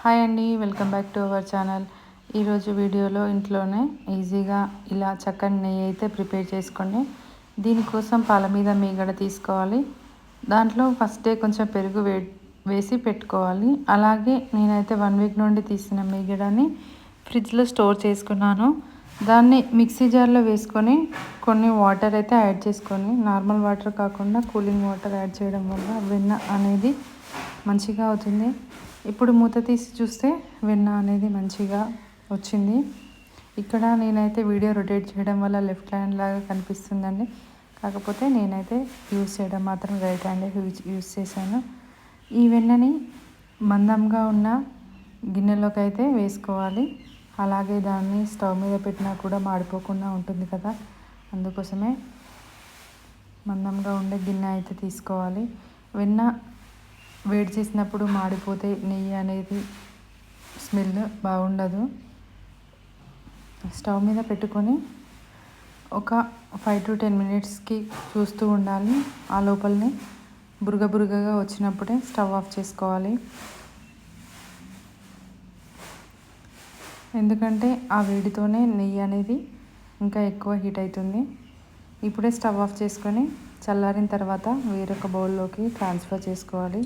Hi అండి welcome back to our channel. ఈరోజు వీడియోలో ఇంట్లోనే ఈజీగా ఇలా చక్కని నెయ్యి అయితే ప్రిపేర్ చేసుకోండి. దీనికోసం పాల మీద మీగడ తీసుకోవాలి. దాంట్లో ఫస్టే కొంచెం పెరుగు వే వేసి పెట్టుకోవాలి. అలాగే నేనైతే వన్ వీక్ నుండి తీసిన మీగడని ఫ్రిడ్జ్లో స్టోర్ చేసుకున్నాను. దాన్ని మిక్సీ జార్లో వేసుకొని కొన్ని వాటర్ అయితే యాడ్ చేసుకొని నార్మల్ వాటర్ కాకుండా కూలింగ్ వాటర్ యాడ్ చేయడం వల్ల వెన్న అనేది మంచిగా అవుతుంది. ఇప్పుడు మూత తీసి చూస్తే వెన్న అనేది మంచిగా వచ్చింది. ఇక్కడ నేనైతే వీడియో రొటేట్ చేయడం వల్ల లెఫ్ట్ హ్యాండ్ లాగా కనిపిస్తుందండి. కాకపోతే నేనైతే యూజ్ చేయడం మాత్రం రైట్ హ్యాండ్ యూజ్ యూస్ చేశాను. ఈ వెన్నని మందంగా ఉన్న గిన్నెలోకి అయితే వేసుకోవాలి. అలాగే దాన్ని స్టవ్ మీద పెట్టినా కూడా మాడిపోకుండా ఉంటుంది కదా. అందుకోసమే మందంగా ఉండే గిన్నె అయితే తీసుకోవాలి. వెన్న వేడి చేసినప్పుడు మాడిపోతే నెయ్యి అనేది స్మెల్ బాగుండదు. స్టవ్ మీద పెట్టుకొని ఒక ఫైవ్ టు టెన్ మినిట్స్కి చూస్తూ ఉండాలి. ఆ లోపలనే బురగ బురగగా వచ్చినప్పుడే స్టవ్ ఆఫ్ చేసుకోవాలి. ఎందుకంటే ఆ వేడితోనే నెయ్యి అనేది ఇంకా ఎక్కువ హీట్ అవుతుంది. ఇప్పుడే స్టవ్ ఆఫ్ చేసుకొని చల్లారిన తర్వాత వేరొక బౌల్లోకి ట్రాన్స్ఫర్ చేసుకోవాలి.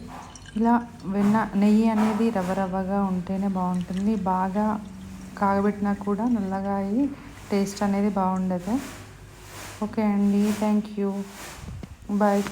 ఇలా వెన్న నెయ్యి అనేది రవ్వ రవ్వగా ఉంటేనే బాగుంటుంది. బాగా కాగబెట్టినా కూడా నల్లగా అయ్యి టేస్ట్ అనేది బాగుండదు. ఓకే అండి. Thank you. బాయ్.